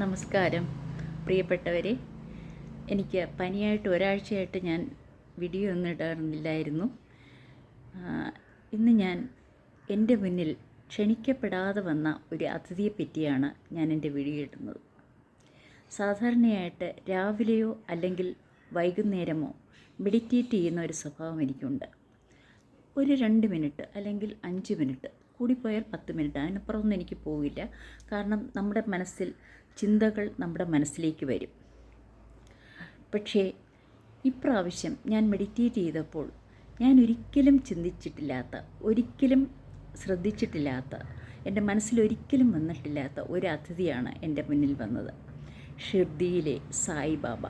നമസ്കാരം. പ്രിയപ്പെട്ടവരെ എനിക്ക് പനിയായിട്ട് ഒരാഴ്ചയായിട്ട് ഞാൻ വീഡിയോ ഒന്നും ഇടാറുന്നില്ലായിരുന്നു ഇന്ന് ഞാൻ എന്റെ മുന്നിൽ ക്ഷണിക്കപ്പെടാതെ വന്ന ഒരു അതിഥിയെ പറ്റിയാണ് ഞാൻ എന്റെ വീഡിയോ ഇടുന്നത്. സാധാരണയായിട്ട് രാവിലെയോ അല്ലെങ്കിൽ വൈകുന്നേരമോ മെഡിറ്റേറ്റ് ചെയ്യുന്ന ഒരു സ്വഭാവം എനിക്കുണ്ട്. ഒരു രണ്ട് മിനിറ്റ് അല്ലെങ്കിൽ അഞ്ച് മിനിറ്റ് കൂടിപ്പോയാൽ പത്ത് മിനിറ്റ് അതിനപ്പുറമൊന്നും എനിക്ക് പോവില്ല. കാരണം നമ്മുടെ മനസ്സിൽ ചിന്തകൾ നമ്മുടെ മനസ്സിലേക്ക് വരും. പക്ഷേ ഇപ്രാവശ്യം ഞാൻ മെഡിറ്റേറ്റ് ചെയ്തപ്പോൾ ഞാൻ ഒരിക്കലും ചിന്തിച്ചിട്ടില്ലാത്ത ഒരിക്കലും ശ്രദ്ധിച്ചിട്ടില്ലാത്ത എന്റെ മനസ്സിലൊരിക്കലും വന്നിട്ടില്ലാത്ത ഒരു അതിഥിയാണ് എന്റെ മുന്നിൽ വന്നത്. ഷിർദിയിലെ സായിബാബ.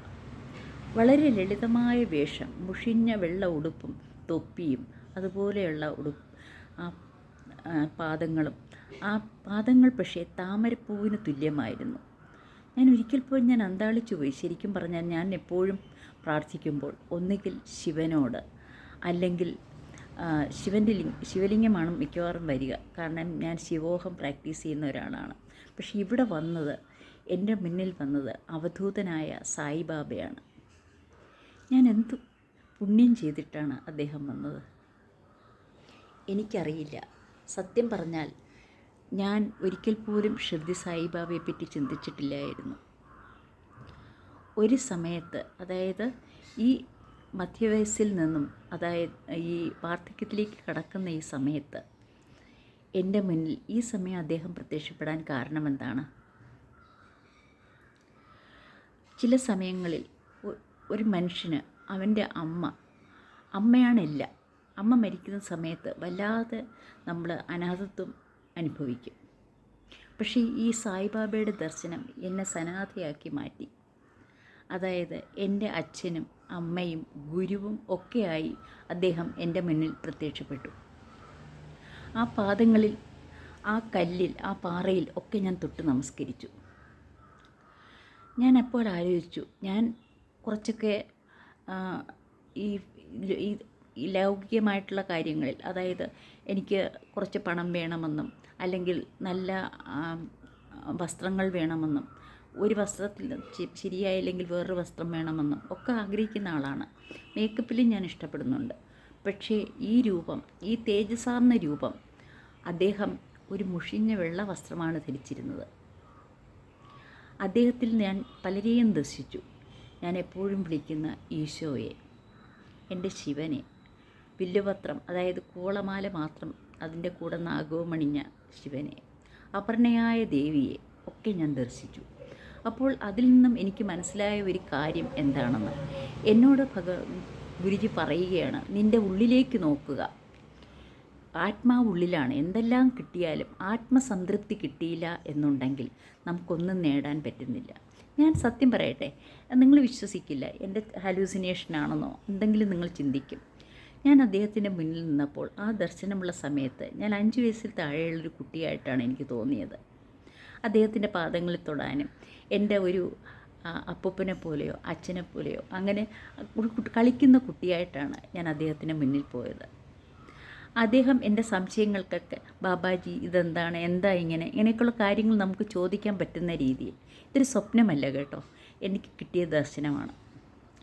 വളരെ ലളിതമായ വേഷം മുഷിഞ്ഞ വെള്ള ഉടുപ്പും തൊപ്പിയും അതുപോലെയുള്ള ഉടുപ്പ് ആ പാദങ്ങളും. ആ പാദങ്ങൾ പക്ഷേ താമരപ്പൂവിന് തുല്യമായിരുന്നു. ഞാൻ ഒരിക്കൽ പോലും ഞാൻ അന്താളിച്ചു പോയി. ശരിക്കും പറഞ്ഞാൽ ഞാൻ എപ്പോഴും പ്രാർത്ഥിക്കുമ്പോൾ ഒന്നുകിൽ ശിവനോട് അല്ലെങ്കിൽ ശിവന്റെ ലിംഗ ശിവലിംഗമാണ് മിക്കവാറും വരിക. കാരണം ഞാൻ ശിവോഹം പ്രാക്ടീസ് ചെയ്യുന്ന ഒരാളാണ്. പക്ഷേ ഇവിടെ വന്നത് എന്റെ മുന്നിൽ വന്നത് അവധൂതനായ സായിബാബയാണ്. ഞാൻ എന്തു പുണ്യം ചെയ്തിട്ടാണ് അദ്ദേഹം വന്നത്? എനിക്കറിയില്ല. സത്യം പറഞ്ഞാൽ ഞാൻ ഒരിക്കൽ പോലും ഷിർദി സായിബാബയെ പറ്റി ചിന്തിച്ചിട്ടില്ലായിരുന്നു. ഒരു സമയത്ത് അതായത് ഈ മധ്യവയസ്സിൽ നിന്നും അതായത് ഈ വാർദ്ധക്യത്തിലേക്ക് കടക്കുന്ന ഈ സമയത്ത് എന്റെ മുന്നിൽ ഈ സമയം അദ്ദേഹം പ്രത്യക്ഷപ്പെടാൻ കാരണമെന്താണ്? ചില സമയങ്ങളിൽ ഒരു മനുഷ്യന് അവന്റെ അമ്മ അമ്മയാണ് അമ്മ മരിക്കുന്ന സമയത്ത് വല്ലാതെ നമ്മൾ അനാഥത്വം അനുഭവിക്കും. പക്ഷേ ഈ സായിബാബയുടെ ദർശനം എന്നെ സനാഥയാക്കി മാറ്റി. അതായത് എന്റെ അച്ഛനും അമ്മയും ഗുരുവും ഒക്കെയായി അദ്ദേഹം എന്റെ മുന്നിൽ പ്രത്യക്ഷപ്പെട്ടു. ആ പാദങ്ങളിൽ ആ കല്ലിൽ ആ പാറയിൽ ഒക്കെ ഞാൻ തൊട്ട് നമസ്കരിച്ചു. ഞാൻ അപ്പോൾ ആലോചിച്ചു ഞാൻ കുറച്ചൊക്കെ ഈ ലൗകികമായിട്ടുള്ള കാര്യങ്ങളിൽ അതായത് എനിക്ക് കുറച്ച് പണം വേണമെന്നും അല്ലെങ്കിൽ നല്ല വസ്ത്രങ്ങൾ വേണമെന്നും ഒരു വസ്ത്രത്തിൽ ശരിയായില്ലെങ്കിൽ വേറൊരു വസ്ത്രം വേണമെന്നും ഒക്കെ ആഗ്രഹിക്കുന്ന ആളാണ്. മേക്കപ്പിലും ഞാൻ ഇഷ്ടപ്പെടുന്നുണ്ട്. പക്ഷേ ഈ രൂപം ഈ തേജസാർന്ന രൂപം അദ്ദേഹം ഒരു മുഷിഞ്ഞ വെള്ള വസ്ത്രമാണ് ധരിച്ചിരുന്നത്. അദ്ദേഹത്തിൽ ഞാൻ പലരെയും ദർശിച്ചു. ഞാൻ എപ്പോഴും വിളിക്കുന്ന ഈശോയെ എന്റെ ശിവനെ വില്ലുപത്രം അതായത് കൂളമാല മാത്രം അതിന്റെ കൂടെ നാഗവും അണിഞ്ഞ ശിവനെ അപർണയായ ദേവിയെ ഒക്കെ ഞാൻ ദർശിച്ചു. അപ്പോൾ അതിൽ നിന്നും എനിക്ക് മനസ്സിലായ ഒരു കാര്യം എന്താണെന്ന് എന്നോട് ഭഗ ഗുരുജി പറയുകയാണ് നിന്റെ ഉള്ളിലേക്ക് നോക്കുക. ആത്മാവുള്ളിലാണ് എന്തെല്ലാം കിട്ടിയാലും ആത്മസംതൃപ്തി കിട്ടിയില്ല എന്നുണ്ടെങ്കിൽ നമുക്കൊന്നും നേടാൻ പറ്റുന്നില്ല. ഞാൻ സത്യം പറയട്ടെ നിങ്ങൾ വിശ്വസിക്കില്ല എന്റെ ഹലൂസിനേഷനാണെന്നോ എന്തെങ്കിലും നിങ്ങൾ ചിന്തിക്കും. ഞാൻ അദ്ദേഹത്തിന്റെ മുന്നിൽ നിന്നപ്പോൾ ആ ദർശനമുള്ള സമയത്ത് ഞാൻ അഞ്ച് വയസ്സിൽ താഴെയുള്ളൊരു കുട്ടിയായിട്ടാണ് എനിക്ക് തോന്നിയത്. അദ്ദേഹത്തിന്റെ പാദങ്ങളിൽ തൊടാനും എന്റെ ഒരു അപ്പൂപ്പനെ പോലെയോ അച്ഛനെ പോലെയോ അങ്ങനെ കളിക്കുന്ന കുട്ടിയായിട്ടാണ് ഞാൻ അദ്ദേഹത്തിന്റെ മുന്നിൽ പോയത്. അദ്ദേഹം എന്റെ സംശയങ്ങൾക്കൊക്കെ ബാബാജി ഇതെന്താണ്? എന്താ ഇങ്ങനെ? ഇങ്ങനെയൊക്കെയുള്ള കാര്യങ്ങൾ നമുക്ക് ചോദിക്കാൻ പറ്റുന്ന രീതിയിൽ. ഇതൊരു സ്വപ്നമല്ല കേട്ടോ. എനിക്ക് കിട്ടിയ ദർശനമാണ്.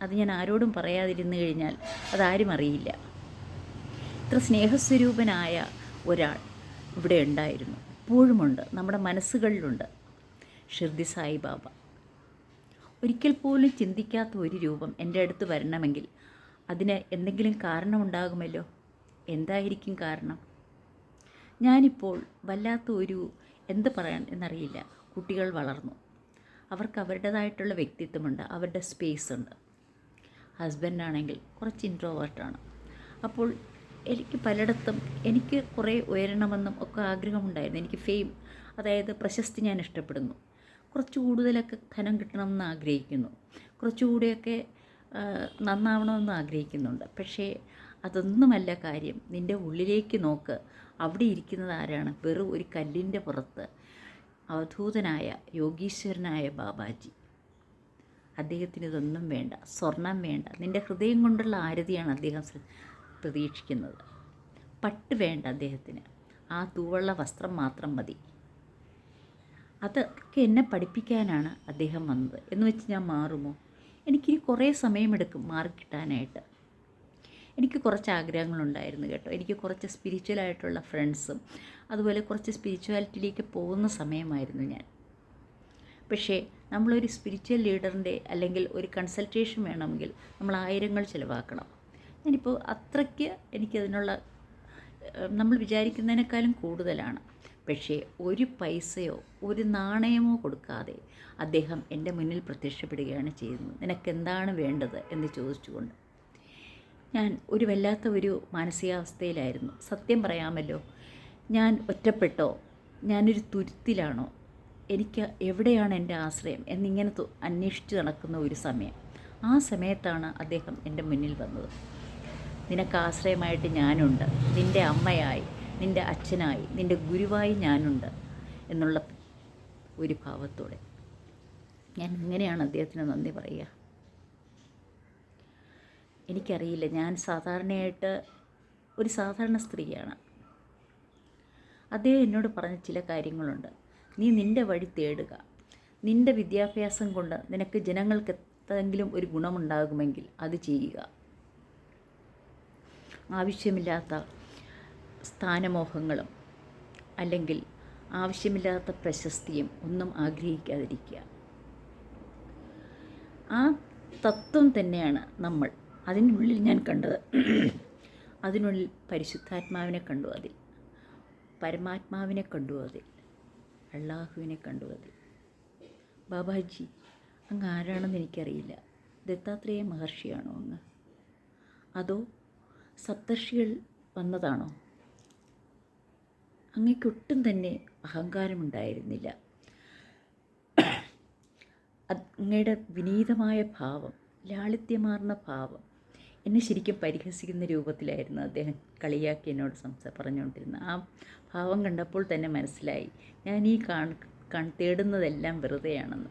അത് ഞാൻ ആരോടും പറയാതിരുന്നു കഴിഞ്ഞാൽ അതാരും അറിയില്ല. ഇത്ര സ്നേഹസ്വരൂപനായ ഒരാൾ ഇവിടെ ഉണ്ടായിരുന്നു. ഇപ്പോഴുമുണ്ട്. നമ്മുടെ മനസ്സുകളിലുണ്ട്. ഷിർദി സായിബാബ ഒരിക്കൽ പോലും ചിന്തിക്കാത്ത ഒരു രൂപം എന്റെ അടുത്ത് വരണമെങ്കിൽ അതിന് എന്തെങ്കിലും കാരണമുണ്ടാകുമല്ലോ? എന്തായിരിക്കും കാരണം? ഞാനിപ്പോൾ വല്ലാത്ത ഒരു എന്ത് പറയാൻ എന്നറിയില്ല. കുട്ടികൾ വളർന്നു. അവർക്ക് അവരുടേതായിട്ടുള്ള വ്യക്തിത്വമുണ്ട്. അവരുടെ സ്പേസ് ഉണ്ട്. ഹസ്ബൻഡാണെങ്കിൽ കുറച്ച് ഇൻട്രോവേർട്ടാണ് അപ്പോൾ എനിക്ക് പലയിടത്തും എനിക്ക് കുറേ ഉയരണമെന്നും ഒക്കെ ആഗ്രഹമുണ്ടായിരുന്നു. എനിക്ക് ഫെയിം അതായത് പ്രശസ്തി ഞാൻ ഇഷ്ടപ്പെടുന്നു. കുറച്ച് കൂടുതലൊക്കെ ധനം കിട്ടണമെന്ന് ആഗ്രഹിക്കുന്നു. കുറച്ചുകൂടിയൊക്കെ നന്നാവണമെന്ന് ആഗ്രഹിക്കുന്നുണ്ട്. പക്ഷേ അതൊന്നുമല്ല കാര്യം. നിന്റെ ഉള്ളിലേക്ക് നോക്ക്. അവിടെ ഇരിക്കുന്നത് ആരാണ്? വെറും ഒരു കല്ലിന്റെ പുറത്ത് അവധൂതനായ യോഗീശ്വരനായ ബാബാജി. അദ്ദേഹത്തിന് ഇതൊന്നും വേണ്ട. സ്വർണം വേണ്ട. നിന്റെ ഹൃദയം കൊണ്ടുള്ള ആരതിയാണ് അദ്ദേഹം പ്രതീക്ഷിക്കുന്നത്. പട്ട് വേണ്ട അദ്ദേഹത്തിന്. ആ തൂവള്ള വസ്ത്രം മാത്രം മതി. അതൊക്കെ എന്നെ പഠിപ്പിക്കാനാണ് അദ്ദേഹം വന്നത്. എന്ന് വെച്ച് ഞാൻ മാറുമോ? എനിക്കിനി കുറേ സമയമെടുക്കും മാറിക്കിട്ടാനായിട്ട്. എനിക്ക് കുറച്ച് ആഗ്രഹങ്ങളുണ്ടായിരുന്നു കേട്ടോ. എനിക്ക് കുറച്ച് സ്പിരിച്വലായിട്ടുള്ള ഫ്രണ്ട്സും അതുപോലെ കുറച്ച് സ്പിരിച്വാലിറ്റിയിലേക്ക് പോകുന്ന സമയമായിരുന്നു ഞാൻ. പക്ഷേ നമ്മളൊരു സ്പിരിച്വൽ ലീഡറിന്റെ അല്ലെങ്കിൽ ഒരു കൺസൾട്ടേഷൻ വേണമെങ്കിൽ നമ്മൾ ആയിരങ്ങൾ ചിലവാക്കണം. ഞാനിപ്പോൾ അത്രയ്ക്ക് എനിക്കതിനുള്ള നമ്മൾ വിചാരിക്കുന്നതിനേക്കാളും കൂടുതലാണ്. പക്ഷേ ഒരു പൈസയോ ഒരു നാണയമോ കൊടുക്കാതെ അദ്ദേഹം എന്റെ മുന്നിൽ പ്രത്യക്ഷപ്പെടുകയാണ് ചെയ്യുന്നത്. നിനക്കെന്താണ് വേണ്ടത് എന്ന് ചോദിച്ചുകൊണ്ട്. ഞാൻ ഒരു വല്ലാത്ത ഒരു മാനസികാവസ്ഥയിലായിരുന്നു. സത്യം പറയാമല്ലോ ഞാൻ ഒറ്റപ്പെട്ടോ ഞാനൊരു തുരുത്തിലാണോ? എനിക്ക് എവിടെയാണ് എന്റെ ആശ്രയം എന്നിങ്ങനെ അന്വേഷിച്ച് നടക്കുന്ന ഒരു സമയം. ആ സമയത്താണ് അദ്ദേഹം എന്റെ മുന്നിൽ വന്നത്. നിനക്ക് ആശ്രയമായിട്ട് ഞാനുണ്ട്. നിന്റെ അമ്മയായി നിന്റെ അച്ഛനായി നിന്റെ ഗുരുവായി ഞാനുണ്ട് എന്നുള്ള ഒരു ഭാവത്തോടെ. ഞാൻ എങ്ങനെയാണ് അദ്ദേഹത്തിന് നന്ദി പറയുക. എനിക്കറിയില്ല ഞാൻ സാധാരണയായിട്ട് ഒരു സാധാരണ സ്ത്രീയാണ്. അദ്ദേഹം എന്നോട് പറഞ്ഞ ചില കാര്യങ്ങളുണ്ട്. നീ നിന്റെ വഴി തേടുക. നിന്റെ വിദ്യാഭ്യാസം കൊണ്ട് നിനക്ക് ജനങ്ങൾക്ക് എന്തെങ്കിലും ഒരു ഗുണമുണ്ടാകുമെങ്കിൽ അത് ചെയ്യുക. ആവശ്യമില്ലാത്ത സ്ഥാനമോഹങ്ങളും അല്ലെങ്കിൽ ആവശ്യമില്ലാത്ത പ്രശസ്തിയും ഒന്നും ആഗ്രഹിക്കാതിരിക്കുക. ആ തത്വം തന്നെയാണ് നമ്മൾ. അതിനുള്ളിൽ ഞാൻ കണ്ടത്. അതിനുള്ളിൽ പരിശുദ്ധാത്മാവിനെ കണ്ടു അതിൽ. പരമാത്മാവിനെ കണ്ടു അതിൽ. അള്ളാഹുവിനെ കണ്ടു അതിൽ. ബാബാജി അങ്ങ് ആരാണെന്ന് എനിക്കറിയില്ല. ദത്താത്രേയ മഹർഷിയാണോ അങ്ങ്? അതോ സപ്തർഷികൾ വന്നതാണോ? അങ്ങയ്ക്കൊട്ടും തന്നെ അഹങ്കാരമുണ്ടായിരുന്നില്ല. അങ്ങയുടെ വിനീതമായ ഭാവം ലാളിത്യമാർന്ന ഭാവം എന്നെ ശരിക്കും പരിഹസിക്കുന്ന രൂപത്തിലായിരുന്നു അദ്ദേഹം കളിയാക്കി എന്നോട് സംസാ പറഞ്ഞുകൊണ്ടിരുന്നത്. ആ ഭാവം കണ്ടപ്പോൾ തന്നെ മനസ്സിലായി. ഞാൻ ഈ കൺ തേടുന്നതെല്ലാം വെറുതെയാണെന്ന്.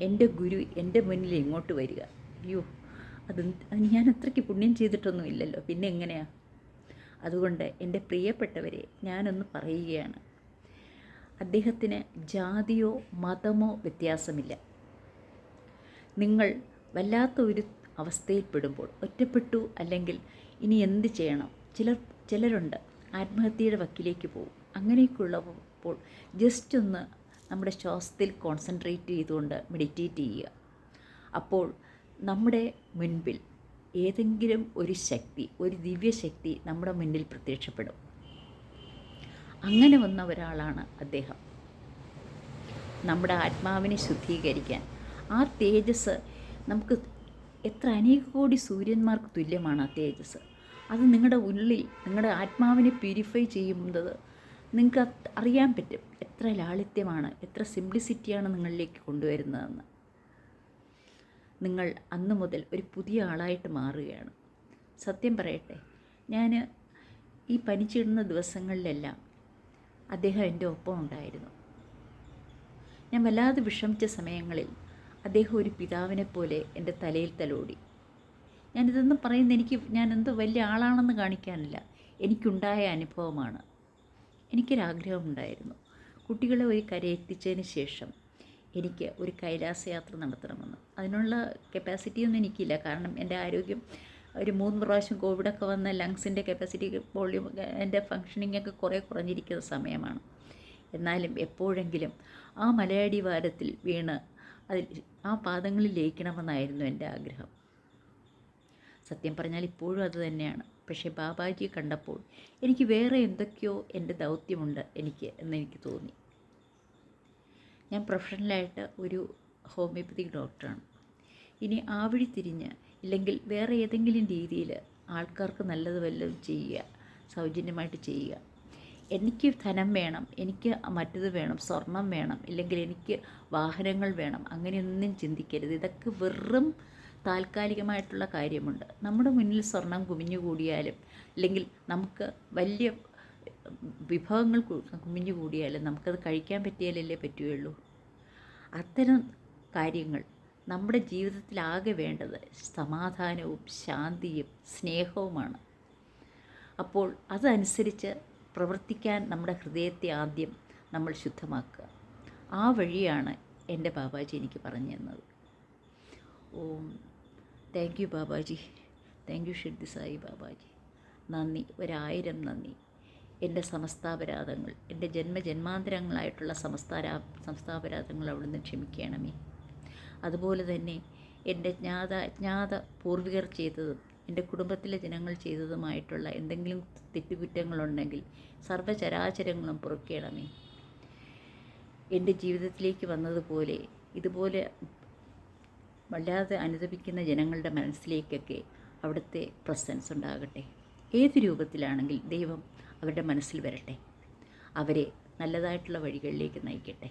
എന്റെ ഗുരു എന്റെ മുന്നിൽ ഇങ്ങോട്ട് വരിക. അയ്യോ അത് ഞാൻ അത്രയ്ക്ക് പുണ്യം ചെയ്തിട്ടൊന്നും ഇല്ലല്ലോ പിന്നെ എങ്ങനെയാ? അതുകൊണ്ട് എന്റെ പ്രിയപ്പെട്ടവരെ ഞാനൊന്ന് പറയുകയാണ്. അദ്ദേഹത്തിന് ജാതിയോ മതമോ വ്യത്യാസമില്ല. നിങ്ങൾ വല്ലാത്ത ഒരു അവസ്ഥയിൽപ്പെടുമ്പോൾ ഒറ്റപ്പെട്ടു അല്ലെങ്കിൽ ഇനി എന്ത് ചെയ്യണം? ചിലർ ചിലരുണ്ട് ആത്മഹത്യയുടെ വക്കിലേക്ക് പോകും. അങ്ങനെയൊക്കെയുള്ളപ്പോൾ ജസ്റ്റ് ഒന്ന് നമ്മുടെ ശ്വാസത്തിൽ കോൺസെൻട്രേറ്റ് ചെയ്തുകൊണ്ട് മെഡിറ്റേറ്റ് ചെയ്യുക. അപ്പോൾ നമ്മുടെ മുൻപിൽ ഏതെങ്കിലും ഒരു ശക്തി ഒരു ദിവ്യശക്തി നമ്മുടെ മുന്നിൽ പ്രത്യക്ഷപ്പെടും. അങ്ങനെ വന്ന ഒരാളാണ് അദ്ദേഹം. നമ്മുടെ ആത്മാവിനെ ശുദ്ധീകരിക്കാൻ ആ തേജസ് നമുക്ക് എത്ര അനേക കോടി സൂര്യന്മാർക്ക് തുല്യമാണ് ആ തേജസ്. അത് നിങ്ങളുടെ ഉള്ളിൽ നിങ്ങളുടെ ആത്മാവിനെ പ്യൂരിഫൈ ചെയ്യുന്നത് നിങ്ങൾക്ക് അറിയാൻ പറ്റും. എത്ര ലാളിത്യമാണ് എത്ര സിംപ്ലിസിറ്റിയാണ് നിങ്ങളിലേക്ക് കൊണ്ടുവരുന്നതെന്ന്. നിങ്ങൾ അന്ന് മുതൽ ഒരു പുതിയ ആളായിട്ട് മാറുകയാണ്. സത്യം പറയട്ടെ ഞാൻ ഈ പനിച്ചിടുന്ന ദിവസങ്ങളിലെല്ലാം അദ്ദേഹം എന്റെ ഒപ്പം ഉണ്ടായിരുന്നു. ഞാൻ വല്ലാതെ വിഷമിച്ച സമയങ്ങളിൽ അദ്ദേഹം ഒരു പിതാവിനെ പോലെ എന്റെ തലയിൽ തലോടി. ഞാനിതൊന്നും പറയുന്ന എനിക്ക് ഞാൻ എന്തോ വലിയ ആളാണെന്ന് കാണിക്കാനില്ല. എനിക്കുണ്ടായ അനുഭവമാണ്. എനിക്കൊരാഗ്രഹമുണ്ടായിരുന്നു. കുട്ടികളെ ഒരു കരയെത്തിച്ചതിന് ശേഷം എനിക്ക് ഒരു കൈലാസയാത്ര നടത്തണമെന്ന്. അതിനുള്ള കപ്പാസിറ്റിയൊന്നും എനിക്കില്ല. കാരണം എന്റെ ആരോഗ്യം ഒരു മൂന്ന് പ്രാവശ്യം കോവിഡൊക്കെ വന്ന ലങ്സിന്റെ കപ്പാസിറ്റി വോള്യൂം എന്റെ ഫങ്ഷനിങ് ഒക്കെ കുറേ കുറഞ്ഞിരിക്കുന്ന സമയമാണ്. എന്നാലും എപ്പോഴെങ്കിലും ആ മലയാടി വാരത്തിൽ വീണ് അതിൽ ആ പാദങ്ങളിൽ ലയിക്കണമെന്നായിരുന്നു എന്റെ ആഗ്രഹം. സത്യം പറഞ്ഞാൽ ഇപ്പോഴും അത് തന്നെയാണ്. പക്ഷേ ബാബാജി കണ്ടപ്പോൾ എനിക്ക് വേറെ എന്തൊക്കെയോ എന്റെ ദൗത്യമുണ്ട് എനിക്ക് എന്നെനിക്ക് തോന്നി. ഞാൻ പ്രൊഫഷണലായിട്ട് ഒരു ഹോമിയോപ്പതിക് ഡോക്ടറാണ്. ഇനി ആ വഴി തിരിഞ്ഞ് ഇല്ലെങ്കിൽ വേറെ ഏതെങ്കിലും രീതിയിൽ ആൾക്കാർക്ക് നല്ലത് വല്ലതും ചെയ്യുക സൗജന്യമായിട്ട് ചെയ്യുക. എനിക്ക് ധനം വേണം എനിക്ക് മറ്റത് വേണം സ്വർണം വേണം ഇല്ലെങ്കിൽ എനിക്ക് വാഹനങ്ങൾ വേണം അങ്ങനെയൊന്നും ചിന്തിക്കരുത്. ഇതൊക്കെ വെറും താൽക്കാലികമായിട്ടുള്ള കാര്യമുണ്ട്. നമ്മുടെ മുന്നിൽ സ്വർണം കുമിഞ്ഞു കൂടിയാലും അല്ലെങ്കിൽ നമുക്ക് വലിയ വിഭവങ്ങൾ കുമിഞ്ഞു കൂടിയാലും നമുക്കത് കഴിക്കാൻ പറ്റിയാലല്ലേ പറ്റുകയുള്ളൂ. അത്തരം കാര്യങ്ങൾ നമ്മുടെ ജീവിതത്തിലാകെ വേണ്ടത് സമാധാനവും ശാന്തിയും സ്നേഹവുമാണ്. അപ്പോൾ അതനുസരിച്ച് പ്രവർത്തിക്കാൻ നമ്മുടെ ഹൃദയത്തെ ആദ്യം നമ്മൾ ശുദ്ധമാക്കുക. ആ വഴിയാണ് എന്റെ ബാബാജി എനിക്ക് പറഞ്ഞു തന്നത്. Om. Thank you Babaji. Thank you Shirdi Sai Babaji. നന്ദി. ഒരായിരം നന്ദി. എന്റെ സമസ്താപരാധങ്ങൾ എന്റെ ജന്മജന്മാന്തരങ്ങളായിട്ടുള്ള സമസ്താരാ സംസ്ഥാപരാധങ്ങൾ അവിടുന്ന് ക്ഷമിക്കണമേ. അതുപോലെ തന്നെ എന്റെ ജ്ഞാത അജ്ഞാത പൂർവികർ ചെയ്തതും എന്റെ കുടുംബത്തിലെ ജനങ്ങൾ ചെയ്തതുമായിട്ടുള്ള എന്തെങ്കിലും തെറ്റുകുറ്റങ്ങളുണ്ടെങ്കിൽ സർവചരാചരങ്ങളും പുറക്കേണമേ. എന്റെ ജീവിതത്തിലേക്ക് വന്നതുപോലെ ഇതുപോലെ വല്ലാതെ അനുദപിക്കുന്ന ജനങ്ങളുടെ മനസ്സിലേക്കൊക്കെ അവിടുത്തെ പ്രസൻസ് ഉണ്ടാകട്ടെ. ഏത് രൂപത്തിലാണെങ്കിൽ ദൈവം അവരുടെ മനസ്സിൽ വരട്ടെ. അവരെ നല്ലതായിട്ടുള്ള വഴികളിലേക്ക് നയിക്കട്ടെ.